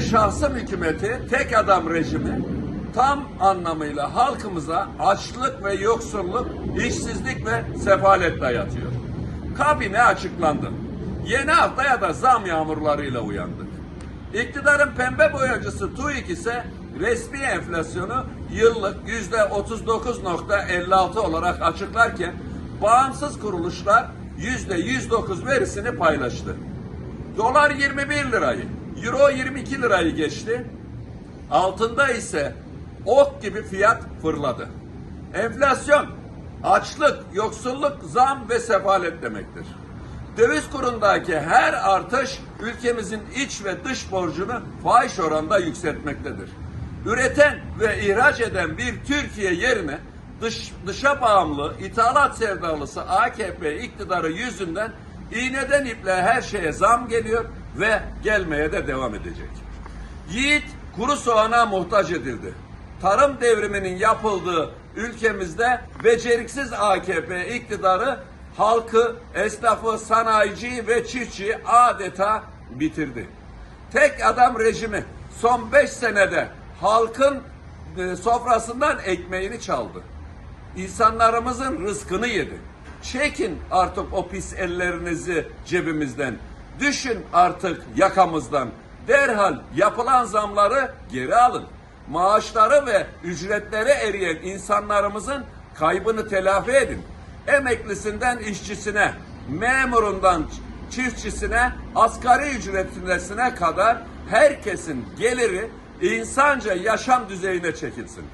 şahsım hükümeti, tek adam rejimi tam anlamıyla halkımıza açlık ve yoksulluk, işsizlik ve sefalet dayatıyor. Kabine açıklandı. Yeni haftaya da zam yağmurlarıyla uyandık. İktidarın pembe boyacısı TÜİK ise resmi enflasyonu yıllık yüzde 39.56 olarak açıklarken bağımsız kuruluşlar yüzde 109 verisini paylaştı. Dolar 21 lirayı, euro 22 lirayı geçti. Altında ise ok gibi fiyat fırladı. Enflasyon, açlık, yoksulluk, zam ve sefalet demektir. Döviz kurundaki her artış ülkemizin iç ve dış borcunu fahiş oranda yükseltmektedir. Üreten ve ihraç eden bir Türkiye yerine dış, dışa bağımlı, ithalat sevdalısı AKP iktidarı yüzünden iğneden iple her şeye zam geliyor ve gelmeye de devam edecek. Yiğit kuru soğana muhtaç edildi. Tarım devriminin yapıldığı ülkemizde beceriksiz AKP iktidarı halkı, esnafı, sanayiciyi ve çiftçiyi adeta bitirdi. Tek adam rejimi son beş senede halkın e, sofrasından ekmeğini çaldı. İnsanlarımızın rızkını yedi. Çekin artık o pis ellerinizi cebimizden. Düşün artık yakamızdan. Derhal yapılan zamları geri alın. Maaşları ve ücretleri eriyen insanlarımızın kaybını telafi edin. Emeklisinden işçisine, memurundan çiftçisine, asgari ücretlisine kadar herkesin geliri insanca yaşam düzeyine çekilsin.